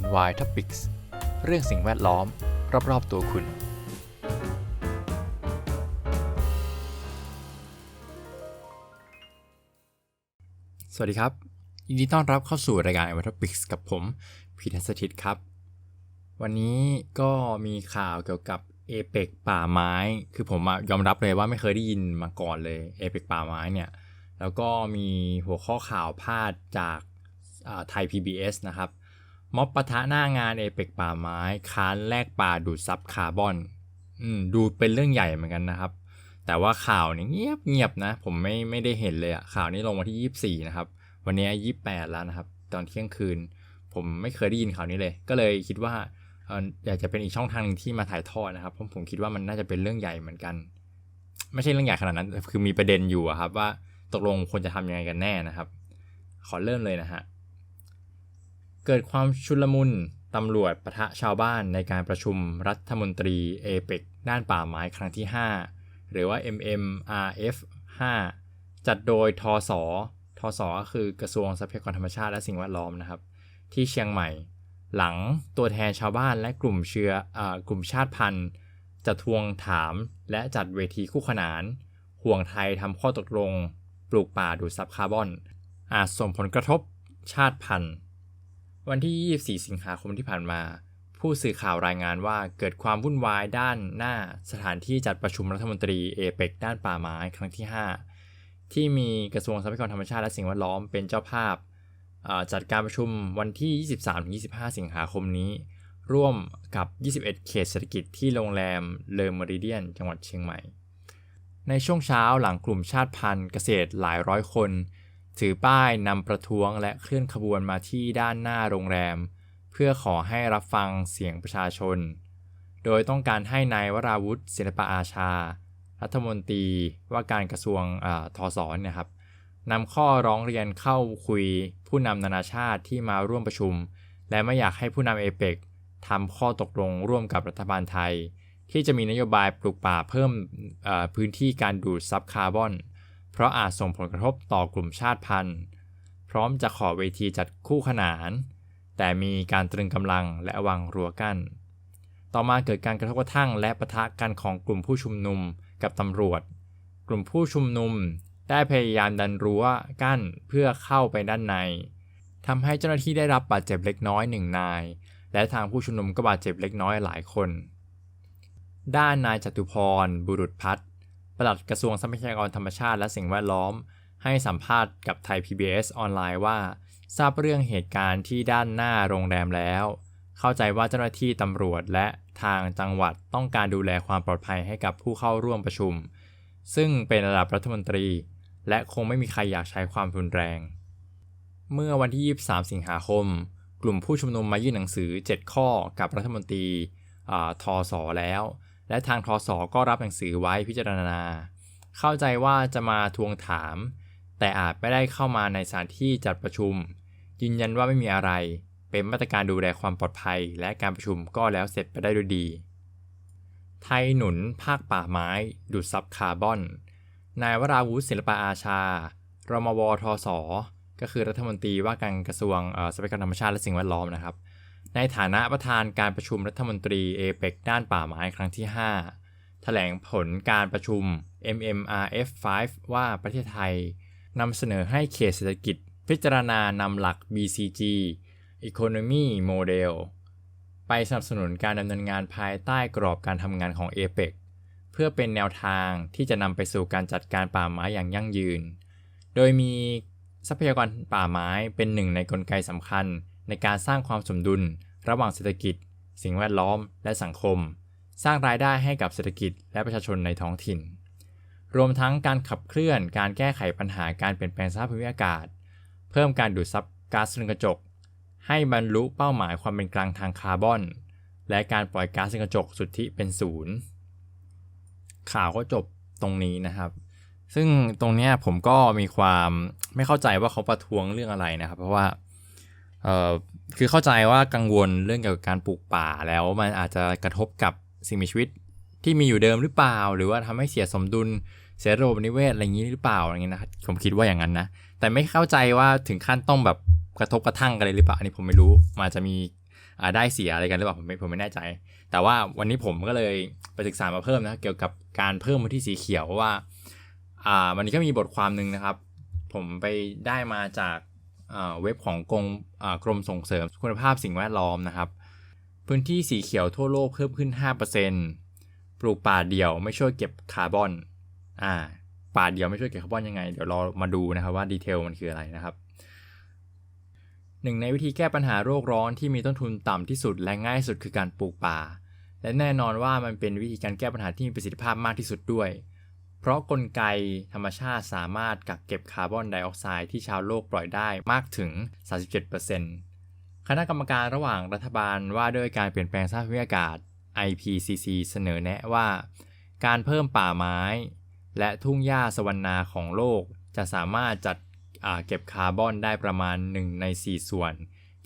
NY Topics เรื่องสิ่งแวดล้อม รอบ ๆ ตัวคุณ สวัสดีครับ ยินดีต้อนรับเข้าสู่รายการ NY Topics กับผม พีทัศทิตครับ วันนี้ก็มีข่าวเกี่ยวกับเอเปกป่าไม้ คือผมยอมรับเลยว่าไม่เคยได้ยินมาก่อนเลยเอเปกป่าไม้เนี่ย แล้วก็มีหัวข้อข่าวพาดจากไทย PBS นะครับ ม็อบปะทะหน้างานเอเปกป่าไม้ ค้านแลกป่าดูดซับคาร์บอนอืมดูเป็นเรื่องใหญ่เหมือนกันนะครับ แต่ว่าข่าวเนี่ยเงียบเงียบนะ ผมไม่ไม่ได้เห็นเลยอะข่าวนี้ลงวันที่ 24 นะครับ วันนี้ 28 แล้วนะครับ ตอนเที่ยงคืน ผมไม่เคยได้ยินข่าวนี้เลย ก็เลยคิดว่าอยากจะเป็นอีกช่องทางหนึงที่มาถ่ายทอดนะครับเพราะผมคิดว่ามันน่าจะเป็นเรื่องใหญ่เหมือนกัน ไม่ใช่เรื่องใหญ่ขนาดนั้นคือมีประเด็นอยู่ครับว่าตกลงควรจะทำยังไงกันแน่นะครับ ขอเริ่มเลยนะฮะ เกิดความชุลมุนตำรวจปะทะชาวบ้านในการประชุมรัฐมนตรีเอเปกด้านป่าไม้ครั้งที่ 5 หรือว่า MMRF 5 จัดโดยทสทสก็คือกระทรวงทรัพยากรธรรมชาติและสิ่งแวดล้อมนะครับ ที่เชียงใหม่ หลังตัวแทนชาวบ้านและกลุ่มเชื้ออกลุ่มชาติพันธุ์ จะทวงถามและจัดเวทีคู่ขนาน ห่วงไทยทำข้อตกลง ปลูกป่าดูดซับคาร์บอน อาจส่งผลกระทบชาติพันธุ์ วันที่ 24 สิงหาคมที่ผ่านมา ผู้สื่อข่าวรายงานว่าเกิดความวุ่นวายด้านหน้าสถานที่จัดประชุมรัฐมนตรีเอเปกด้านป่าไม้ครั้งที่ 5 ที่มีกระทรวงทรัพยากรธรรมชาติและสิ่งแวดล้อมเป็นเจ้าภาพ จัดการประชุมวันที่ 23-25 สิงหาคมนี้ ร่วมกับ 21 เขตเศรษฐกิจที่โรงแรมเลอเมริเดียน จังหวัดเชียงใหม่ ในช่วงเช้าหลังกลุ่มชาติพันธุ์เกษตรหลายร้อยคน ถือป้ายนำประท้วงและเคลื่อนขบวนมาที่ด้านหน้าโรงแรม เพื่อขอให้รับฟังเสียงประชาชน โดยต้องการให้นายวราวุฒิศิลปอาชา รัฐมนตรีว่าการกระทรวงอาทศนี่ครับนำข้อร้องเรียนเข้าคุยผู้นำนานาชาติที่มาร่วมประชุม และไม่อยากให้ผู้นำเอเปกทำข้อตกลงร่วมกับรัฐบาลไทย ที่จะมีนโยบายปลูกป่าเพิ่มพื้นที่การดูดซับคาร์บอน เพราะอาจส่งผลกระทบต่อกลุ่มชาติพันธุ์ พร้อมจะขอเวทีจัดคู่ขนาน แต่มีการตรึงกำลังและวางรั้วกั้น ต่อมาเกิดการกระทบกระทั่งและปะทะกันของกลุ่มผู้ชุมนุมกับตำรวจ กลุ่มผู้ชุมนุมได้พยายามดันรั้วกั้นเพื่อเข้าไปด้านในทำให้เจ้าหน้าที่ได้รับบาดเจ็บเล็กน้อยหนึ่งนาย และทางผู้ชุมนุมก็บาดเจ็บเล็กน้อยหลายคน ด้านนายจตุพร บุรุษพัฒน์ ปลัดกระทรวงทรัพยากรธรรมชาติและสิ่งแวดล้อม ให้สัมภาษณ์กับไทย PBS ออนไลน์ว่า ทราบเรื่องเหตุการณ์ที่ด้านหน้าโรงแรมแล้ว เข้าใจว่าเจ้าหน้าที่ตำรวจและทางจังหวัดต้องการดูแลความปลอดภัยให้กับผู้เข้าร่วมประชุม ซึ่งเป็นระดับรัฐมนตรี และคงไม่มีใครอยากใช้ความรุนแรง เมื่อวันที่ 23 สิงหาคม กลุ่มผู้ชุมนุมมายื่นหนังสือ 7 ข้อกับรัฐมนตรีทอสอแล้ว และทางทอสอก็รับหนังสือไว้พิจารณา เข้าใจว่าจะมาทวงถาม แต่อาจไม่ได้เข้ามาในสถานที่จัดประชุม ยืนยันว่าไม่มีอะไร เป็นมาตรการดูแลความปลอดภัย และการประชุมก็แล้วเสร็จไปได้ด้วยดี ไทยหนุนภาคป่าไม้ ดูดซับคาร์บอน นายวราวุฒิศิลปอาชารมวทศก็คือรัฐมนตรีว่าการกระทรวงเอ่อทรัพยากรธรรมชาติและสิ่งแวดล้อมนะครับ ในฐานะประธานการประชุมรัฐมนตรีเอเปกด้านป่าไม้ครั้งที่ 5 แถลงผลการประชุม MMRF 5 ว่าประเทศไทยนำเสนอให้เขตเศรษฐกิจพิจารณานำหลัก BCG Economy Model ไปสนับสนุนการดำเนินงานภายใต้กรอบการทำงานของ APEC เพื่อเป็นแนวทางที่จะนำไปสู่การจัดการป่าไม้อย่างยั่งยืน โดยมีทรัพยากรป่าไม้เป็นหนึ่งในกลไกสำคัญในการสร้างความสมดุล ระหว่างเศรษฐกิจ สิ่งแวดล้อม และสังคม สร้างรายได้ให้กับเศรษฐกิจและประชาชนในท้องถิ่น รวมทั้งการขับเคลื่อนการแก้ไขปัญหาการเปลี่ยนแปลงสภาพภูมิอากาศ เพิ่มการดูดซับก๊าซเรือนกระจก ให้บรรลุเป้าหมายความเป็นกลางทางคาร์บอน และการปล่อยก๊าซเรือนกระจกสุทธิเป็นศูนย์ข่าวก็จบตรงนี้นะครับ ซึ่งตรงนี้ผมก็มีความไม่เข้าใจว่าเขาประท้วงเรื่องอะไรนะครับ เพราะว่า คือเข้าใจว่ากังวลเรื่องเกี่ยวกับการปลูกป่าแล้วมันอาจจะกระทบกับสิ่งมีชีวิตที่มีอยู่เดิมหรือเปล่า หรือว่าทำให้เสียสมดุลเสียระบบนิเวศอะไรอย่างนี้หรือเปล่าอะไรเงี้ยนะครับผมคิดว่าอย่างนั้นนะ แต่ไม่เข้าใจว่าถึงขั้นต้องแบบกระทบกระทั่งกันเลยหรือเปล่าอันนี้ผมไม่รู้มาจะมีได้เสียอะไรกันหรือเปล่าผมไม่ผมไม่แน่ใจ แต่ว่าวันนี้ผมก็เลยไปศึกษามาเพิ่มนะเกี่ยวกับการเพิ่มพื้นที่สีเขียวว่าอ่าวันนี้ก็มีบทความหนึ่งนะครับ ผมไปได้มาจาก เว็บของกรมกรมส่งเสริมคุณภาพสิ่งแวดล้อมนะครับ พื้นที่สีเขียวทั่วโลกเพิ่มขึ้น 5%ปลูกป่าเดี่ยวไม่ช่วยเก็บคาร์บอนอ่าป่าเดี่ยวไม่ช่วยเก็บคาร์บอนยังไง เดี๋ยวเรามาดูนะครับว่าดีเทลมันคืออะไรนะครับหนึ่งในวิธีแก้ปัญหาโรคร้อนที่มีต้นทุนต่ำที่สุดและง่ายสุดคือการปลูกป่า และแน่นอนว่ามันเป็นวิธีการแก้ปัญหาที่มีประสิทธิภาพมากที่สุดด้วย เพราะกลไกธรรมชาติสามารถกักเก็บคาร์บอนไดออกไซด์ที่ชาวโลกปล่อยได้มากถึง 37%คณะกรรมการระหว่างรัฐบาลว่าด้วยการเปลี่ยนแปลงสภาพภูมิอากาศ IPCC เสนอแนะว่า การเพิ่มป่าไม้ และทุ่งหญ้าสวรรณาของโลกจะสามารถจัดเก็บคาร์บอนได้ประมาณ 1 ใน 4 ส่วน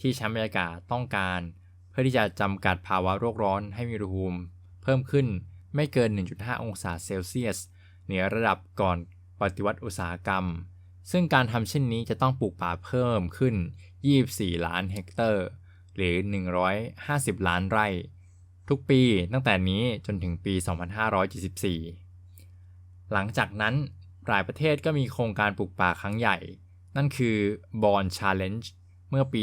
ที่ชั้นบรรยากาศต้องการ เพื่อที่จะจำกัดภาวะโลกร้อนให้มีอุณหภูมิ เพิ่มขึ้นไม่เกิน 1.5 องศาเซลเซียส เหนือระดับก่อนปฏิวัติอุตสาหกรรม ซึ่งการทำเช่นนี้จะต้องปลูกป่าเพิ่มขึ้น 24 ล้านเฮกเตอร์ หรือ 150 ล้านไร่ ทุกปีตั้งแต่นี้จนถึงปี 2574 หลังจากนั้นหลายประเทศก็มีโครงการปลูกป่าครั้งใหญ่ นั่นคือ Born Challenge เมื่อปี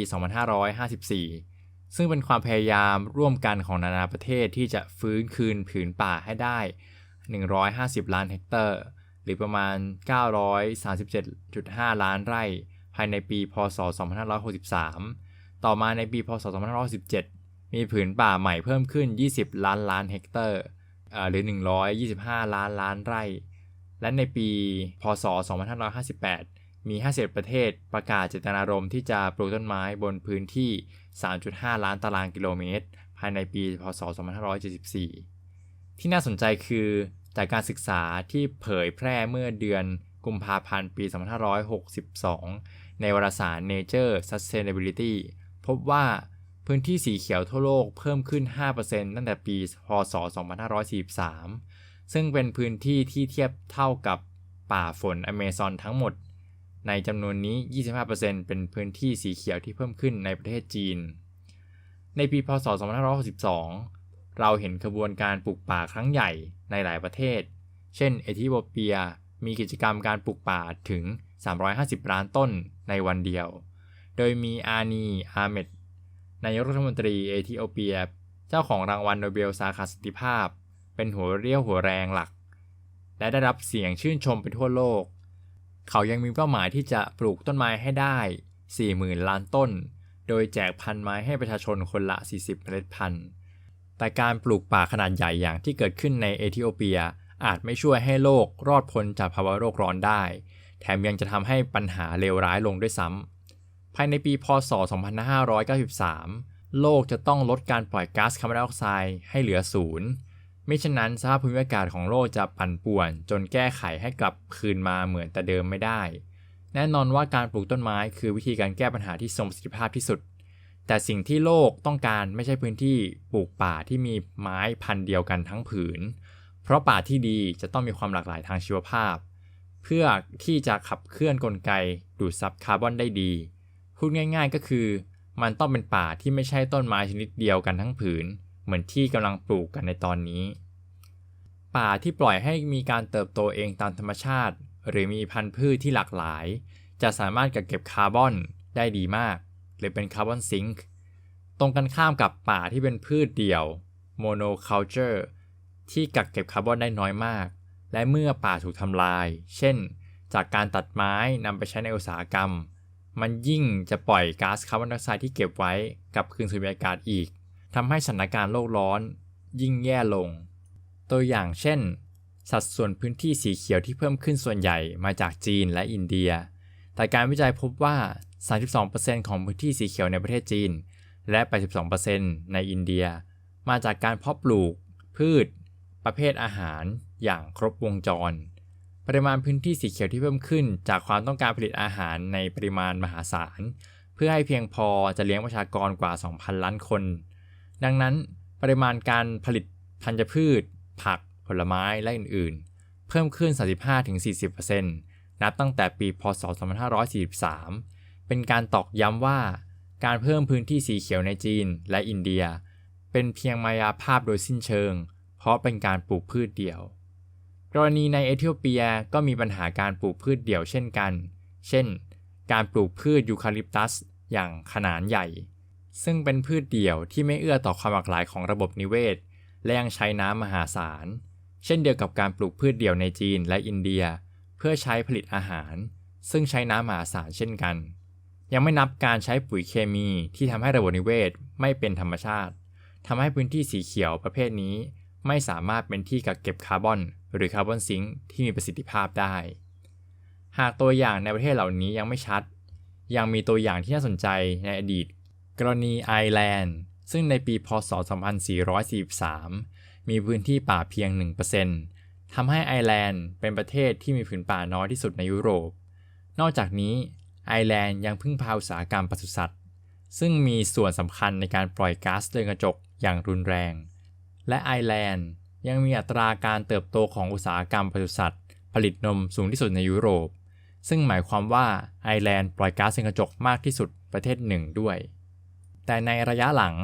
2554 ซึ่งเป็นความพยายามร่วมกันของนานาประเทศที่จะฟื้นคืนผืนป่าให้ได้ 150 ล้านเฮกเตอร์ หรือประมาณ 937.5 ล้านไร่ ภายในปี พศ 2563 ต่อมาในปี พศ 2517 มีผืนป่าใหม่เพิ่มขึ้น 20 ล้านล้านเฮกเตอร์ หรือ 125 ล้านล้านไร่ และในปี พศ 2558 มี51ประเทศประกาศเจตนารมณ์ที่จะปลูกต้นไม้บนพื้นที่ 3.5 ล้านตารางกิโลเมตร ภายในปี พศ 2574 ที่น่าสนใจคือจากการศึกษาที่เผยแพร่เมื่อเดือนกุมภาพันธ์ปี 2562 ในวารสาร Nature Sustainability พบว่าพื้นที่สีเขียวทั่วโลกเพิ่มขึ้น 5%ตั้งแต่ปี พศ 2543 ซึ่งเป็นพื้นที่ที่เทียบเท่ากับป่าฝนอเมซอนทั้งหมด ในจำนวนนี้ 25%เป็นพื้นที่สีเขียวที่เพิ่มขึ้นในประเทศจีน ในปี พศ 2562 เราเห็นขบวนการปลูกป่าครั้งใหญ่ในหลายประเทศ เช่น เอธิโอเปียมีกิจกรรมการปลูกป่าถึง 350 ล้านต้นในวันเดียว โดยมีอานี อาเมดนายกรัฐมนตรีเอธิโอเปีย เจ้าของรางวัลโนเบลสาขาสันติภาพ เป็นหัวเรี่ยวหัวแรงหลัก และได้รับเสียงชื่นชมไปทั่วโลก เขายังมีเป้าหมายที่จะปลูกต้นไม้ให้ได้ 40,000 ล้านต้น โดยแจกพันไม้ให้ประชาชนคนละ 40เมล็ดพันธุ์ แต่การปลูกป่าขนาดใหญ่อย่างที่เกิดขึ้นในเอธิโอเปียอาจไม่ช่วยให้โลกรอดพ้นจากภาวะโลกร้อนได้ แถมยังจะทำให้ปัญหาเลวร้ายลงด้วยซ้ำ ภายในปีพศ 2593 โลกจะต้องลดการปล่อยก๊าซคาร์บอนไดออกไซด์ให้เหลือศูนย์มิฉะนั้นสภาพภูมิอากาศของโลกจะปั่นป่วน จนแก้ไขให้กลับคืนมาเหมือนแต่เดิมไม่ได้ แน่นอนว่าการปลูกต้นไม้คือวิธีการแก้ปัญหาที่ทรงประสิทธิภาพที่สุด แต่สิ่งที่โลกต้องการไม่ใช่พื้นที่ปลูกป่าที่มีไม้พันธุ์เดียวกันทั้งผืน เพราะป่าที่ดีจะต้องมีความหลากหลายทางชีวภาพ เพื่อที่จะขับเคลื่อนกลไกดูดซับคาร์บอนได้ดี พูดง่ายๆก็คือ มันต้องเป็นป่าที่ไม่ใช่ต้นไม้ชนิดเดียวกันทั้งผืน เหมือนที่กำลังปลูกกันในตอนนี้ ป่าที่ปล่อยให้มีการเติบโตเองตามธรรมชาติ หรือมีพันธุ์พืชที่หลากหลาย จะสามารถกักเก็บคาร์บอนได้ดีมาก หรือเป็นคาร์บอนซิงค์ตรงกันข้ามกับป่าที่เป็นพืชเดี่ยวโมโนค u l t u r e ที่กักเก็บคาร์บอนได้น้อยมาก และเมื่อป่าถูกทำลาย เช่น จากการตัดไม้นำไปใช้ในอุตสาหกรรม มันยิ่งจะปล่อยก๊าซคาร์บอนไดออกไซด์ที่เก็บไว้กับคืนสู่บรรยากาศอีกทำให้สถานการณ์โลกร้อน ยิ่งแย่ลง ตัวอย่างเช่น สัดส่วนพื้นที่สีเขียวที่เพิ่มขึ้นส่วนใหญ่มาจากจีนและอินเดีย แต่การวิจัยพบว่า 32%ของพื้นที่สีเขียวในประเทศจีน และ 82%ในอินเดีย มาจากการเพาะปลูก พืช ประเภทอาหารอย่างครบวงจร ปริมาณพื้นที่สีเขียวที่เพิ่มขึ้น จากความต้องการผลิตอาหารในปริมาณมหาศาล เพื่อให้เพียงพอจะเลี้ยงประชากรกว่า 2,000 ล้านคน ดังนั้นปริมาณการผลิตธัญพืช ผัก ผลไม้และอื่นๆ เพิ่มขึ้น 35-40%นับตั้งแต่ปี พศ 2543 เป็นการตอกย้ำว่า การเพิ่มพื้นที่สีเขียวในจีนและอินเดีย เป็นเพียงมายาภาพโดยสิ้นเชิง เพราะเป็นการปลูกพืชเดี่ยว กรณีในเอธิโอเปียก็มีปัญหาการปลูกพืชเดี่ยวเช่นกัน เช่น การปลูกพืชยูคาลิปตัสอย่างขนาดใหญ่ ซึ่งเป็นพืชเดี่ยวที่ไม่เอื้อต่อความหลากหลายของระบบนิเวศ และยังใช้น้ำมหาศาล เช่นเดียวกับการปลูกพืชเดี่ยวในจีนและอินเดีย เพื่อใช้ผลิตอาหาร ซึ่งใช้น้ำมหาศาลเช่นกัน ยังไม่นับการใช้ปุ๋ยเคมีที่ทำให้ระบบนิเวศไม่เป็นธรรมชาติทำให้พื้นที่สีเขียวประเภทนี้ ไม่สามารถเป็นที่กักเก็บคาร์บอน หรือคาร์บอนซิงค์ที่มีประสิทธิภาพได้ หากตัวอย่างในประเทศเหล่านี้ยังไม่ชัด ยังมีตัวอย่างที่น่าสนใจในอดีต กรณีไอร์แลนด์ ซึ่งในปีพศ 2443 มีพื้นที่ป่าเพียง 1%ทำให้ไอร์แลนด์เป็นประเทศที่มีผืนป่าน้อยที่สุดในยุโรป นอกจากนี้ ไอร์แลนด์ยังพึ่งพาอุตสาหกรรมปศุสัตว์ ซึ่งมีส่วนสำคัญในการปล่อยก๊าซเรือนกระจกอย่างรุนแรง และไอร์แลนด์ยังมีอัตราการเติบโตของอุตสาหกรรมปศุสัตว์ผลิตนมสูงที่สุดในยุโรป ซึ่งหมายความว่าไอร์แลนด์ปล่อยก๊าซเรือนกระจกมากที่สุดประเทศหนึ่งด้วย แต่ในระยะหลัง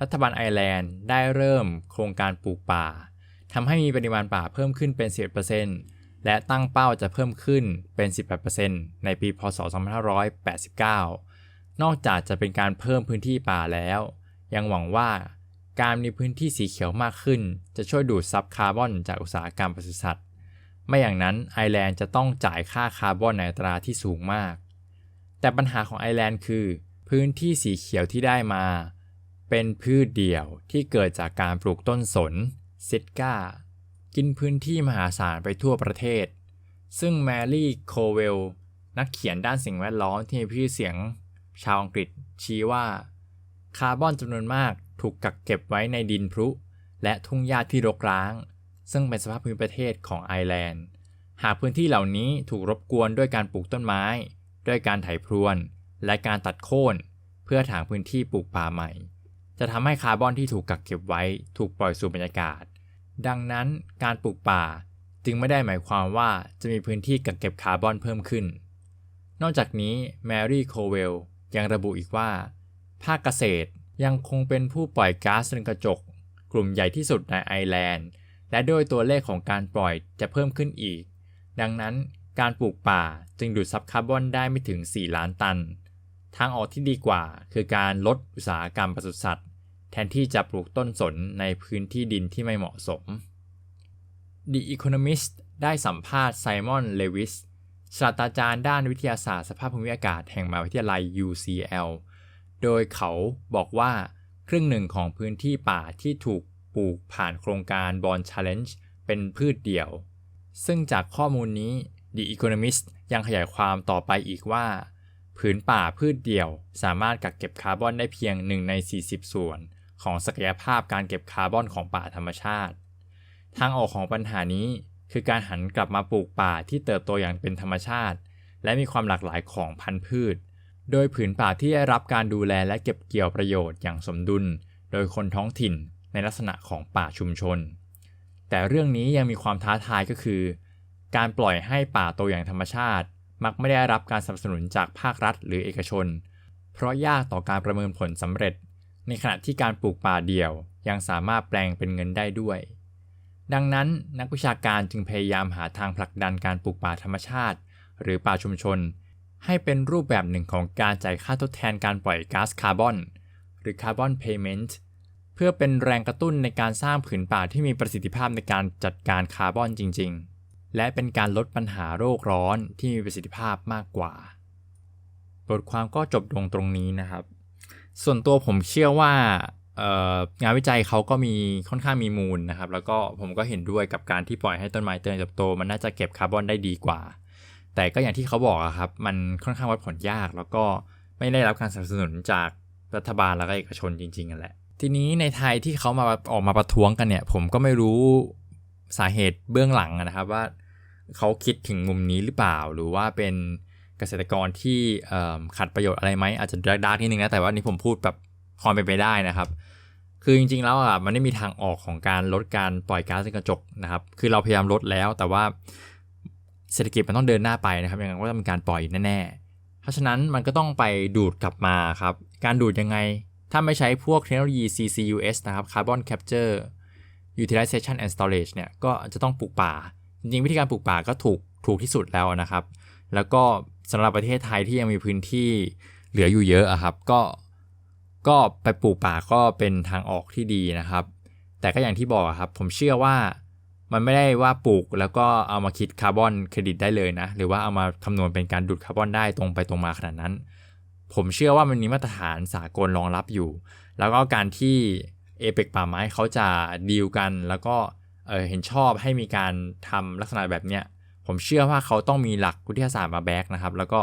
รัฐบาลไอร์แลนด์ได้เริ่มโครงการปลูกป่าทำให้มีปริมาณป่าเพิ่มขึ้นเป็น 10% และตั้งเป้าจะเพิ่มขึ้นเป็น 18%ในปี พศ 2589 นอกจากจะเป็นการเพิ่มพื้นที่ป่าแล้ว ยังหวังว่าการมีพื้นที่สีเขียวมากขึ้น จะช่วยดูดซับคาร์บอนจากอุตสาหกรรมปศุสัตว์ ไม่อย่างนั้นไอแลนด์จะต้องจ่ายค่าคาร์บอนในตราที่สูงมาก แต่ปัญหาของไอแลนด์คือ พื้นที่สีเขียวที่ได้มา เป็นพืชเดี่ยวที่เกิดจากการปลูกต้นสนซิดกา กินพื้นที่มหาศาลไปทั่วประเทศ ซึ่งแมรี่โคเวล นักเขียนด้านสิ่งแวดล้อมที่มีชื่อเสียงชาวอังกฤษชี้ว่า คาร์บอนจำนวนมากถูกกักเก็บไว้ในดินพรุและทุ่งหญ้าที่รกร้าง ซึ่งเป็นสภาพภูมิประเทศของไอร์แลนด์ หากพื้นที่เหล่านี้ถูกรบกวนด้วยการปลูกต้นไม้ ด้วยการไถพรวน และการตัดโค่น เพื่อถางพื้นที่ปลูกป่าใหม่ จะทำให้คาร์บอนที่ถูกกักเก็บไว้ถูกปล่อยสู่บรรยากาศ ดังนั้นการปลูกป่าจึงไม่ได้หมายความว่าจะมีพื้นที่กักเก็บคาร์บอนเพิ่มขึ้น นอกจากนี้แมรี่โคเวลยังระบุอีกว่า ภาคเกษตรยังคงเป็นผู้ปล่อยก๊าซเรือนกระจก กลุ่มใหญ่ที่สุดในไอร์แลนด์ และโดยตัวเลขของการปล่อยจะเพิ่มขึ้นอีก ดังนั้นการปลูกป่าจึงดูดซับคาร์บอนได้ไม่ถึง 4 ล้านตัน ทางออกที่ดีกว่าคือการลดอุตสาหกรรมปศุสัตว์ แทนที่จะปลูกต้นสนในพื้นที่ดินที่ไม่เหมาะสม The Economist ได้สัมภาษณ์ไซมอนเลวิสศาสตราจารย์ด้านวิทยาศาสตร์สภาพภูมิอากาศแห่งมหาวิทยาลัย UCL โดยเขาบอกว่าครึ่งหนึ่งของพื้นที่ป่าที่ถูกปลูกผ่านโครงการบอล Challenge เป็นพืชเดี่ยว ซึ่งจากข้อมูลนี้ The Economist ยังขยายความต่อไปอีกว่า ผืนป่าพืชเดี่ยวสามารถกักเก็บคาร์บอนได้เพียง 1 ใน 40 ส่วน ของศักยภาพการเก็บคาร์บอนของป่าธรรมชาติ ทางออกของปัญหานี้คือการหันกลับมาปลูกป่าที่เติบโตอย่างเป็นธรรมชาติ และมีความหลากหลายของพันธุ์พืช โดยผืนป่าที่ได้รับการดูแลและเก็บเกี่ยวประโยชน์อย่างสมดุล โดยคนท้องถิ่นในลักษณะของป่าชุมชน แต่เรื่องนี้ยังมีความท้าทายก็คือ การปล่อยให้ป่าโตอย่างธรรมชาติ มักไม่ได้รับการสนับสนุนจากภาครัฐหรือเอกชน เพราะยากต่อการประเมินผลสำเร็จ ในขณะที่การปลูกป่าเดี่ยวยังสามารถแปลงเป็นเงินได้ด้วย ดังนั้นนักวิชาการจึงพยายามหาทางผลักดันการปลูกป่าธรรมชาติ หรือป่าชุมชน ให้เป็นรูปแบบหนึ่งของการจ่ายค่าทดแทนการปล่อยก๊าซคาร์บอน หรือคาร์บอนเพย์เมนต์เพื่อเป็นแรงกระตุ้นในการสร้างผืนป่าที่มีประสิทธิภาพในการจัดการคาร์บอนจริง ๆ และเป็นการลดปัญหาโรคร้อนที่มีประสิทธิภาพมากกว่า บทความก็จบลงตรงนี้นะครับ ส่วนตัวผมเชื่อว่างานวิจัยเขาก็มีค่อนข้างมีมูลนะครับ แล้วก็ผมก็เห็นด้วยกับการที่ปล่อยให้ต้นไม้เติบเติบโต มันน่าจะเก็บคาร์บอนได้ดีกว่า แต่ก็อย่างที่เขาบอกครับ มันค่อนข้างวัดผลยาก แล้วก็ไม่ได้รับการสนับสนุนจากรัฐบาลแล้วก็เอกชนจริงๆกันแหละ ทีนี้ในไทยที่เขามาออกมาประท้วงกันเนี่ย ผมก็ไม่รู้สาเหตุเบื้องหลังนะครับว่าเขาคิดถึงมุมนี้หรือเปล่า หรือว่าเป็น เกษตรกรที่ขัดประโยชน์อะไรไหมอาจจะดาร์กนิดนึงนะแต่ว่านี่ผมพูดแบบความเป็นไปได้นะครับ คือจริงๆแล้วอะมันไม่มีทางออกของการลดการปล่อยก๊าซเรือนกระจกนะครับคือเราพยายามลดแล้ว แต่ว่าเศรษฐกิจมันต้องเดินหน้าไปนะครับยังไงก็ต้องมีการปล่อยแน่ๆถ้าราะฉะนั้นมันก็ต้องไปดูดกลับมาครับ การดูดยังไง ถ้าไม่ใช้พวกเทคโนโลยี CCUS นะครับ Carbon Capture Utilization and Storage เนี่ยก็จะต้องปลูกป่า จริงๆ วิธีการปลูกป่าก็ถูกถูกที่สุดแล้วนะครับ แล้วก็ สำหรับประเทศไทยที่ยังมีพื้นที่เหลืออยู่เยอะอะครับ ก็ก็ไปปลูกป่าก็เป็นทางออกที่ดีนะครับ แต่ก็อย่างที่บอกครับ ผมเชื่อว่ามันไม่ได้ว่าปลูกแล้วก็เอามาคิดคาร์บอนเครดิตได้เลยนะ หรือว่าเอามาคำนวณเป็นการดูดคาร์บอนได้ตรงไปตรงมาขนาดนั้น ผมเชื่อว่ามันมีมาตรฐานสากลรองรับอยู่ แล้วก็การที่เอเปกป่าไม้เขาจะดีลกัน แล้วก็เเห็นชอบให้มีการทำลักษณะแบบเนี้ย ผมเชื่อว่าเขาต้องมีหลักวิทยาศาสตร์มาแบกนะครับ แล้วก็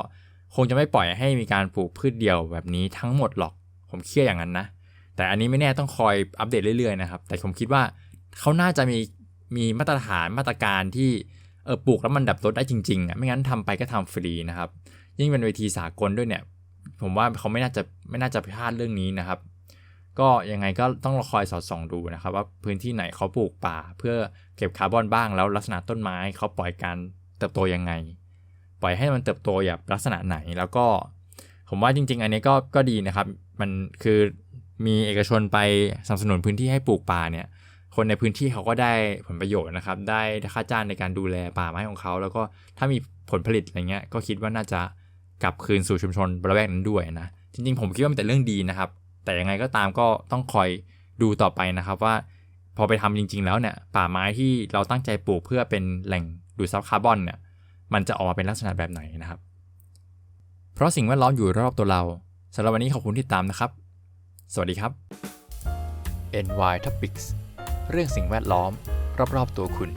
คงจะไม่ปล่อยให้มีการปลูกพืชเดียวแบบนี้ทั้งหมดหรอก ผมเชื่ออย่างนั้นนะ แต่อันนี้ไม่แน่ต้องคอยอัปเดตเรื่อยๆนะครับ แต่ผมคิดว่าเขาน่าจะมีมีมาตรฐานมาตรการที่เออปลูกแล้วมันดับรถได้จริงๆอะไม่งั้นทำไปก็ทำฟรีนะครับ ยิ่งเป็นเวทีสากลด้วยเนี่ย ผมว่าเขาไม่น่าจะไม่น่าจะพลาดเรื่องนี้นะครับ ก็ยังไงก็ต้องคอยสอดส่องดูนะครับ ว่าพื้นที่ไหนเขาปลูกป่า เพื่อเก็บคาร์บอนบ้างแล้วลักษณะต้นไม้เขาปล่อยการ เติบโตยังไง ปล่อยให้มันเติบโตอย่างลักษณะไหนแล้วก็ ผมว่าจริง ๆ อันนี้ก็ก็ดีนะครับ มันคือมีเอกชนไปสนับสนุนพื้นที่ให้ปลูกป่าเนี่ย คนในพื้นที่เขาก็ได้ผลประโยชน์นะครับ ได้ค่าจ้างในการดูแลป่าไม้ของเขา แล้วก็ถ้ามีผลผลิตอะไรเงี้ย ก็คิดว่าน่าจะกลับคืนสู่ชุมชนบริเวณนั้นด้วยนะ จริง ๆ ผมคิดว่ามันแต่เรื่องดีนะครับ แต่ยังไงก็ตามก็ต้องคอยดูต่อไปนะครับว่า พอไปทำจริง ๆ แล้วเนี่ยป่าไม้ที่เราตั้งใจปลูกเพื่อเป็นแหล่ง ดูดซับคาร์บอนเนี่ยมันจะออกมาเป็นลักษณะแบบไหนนะครับ เพราะสิ่งแวดล้อมอยู่รอบตัวเราสำหรับวันนี้ขอบคุณที่ตามนะครับ สวัสดีครับ NY Topics เรื่องสิ่งแวดล้อม รอบๆตัวคุณ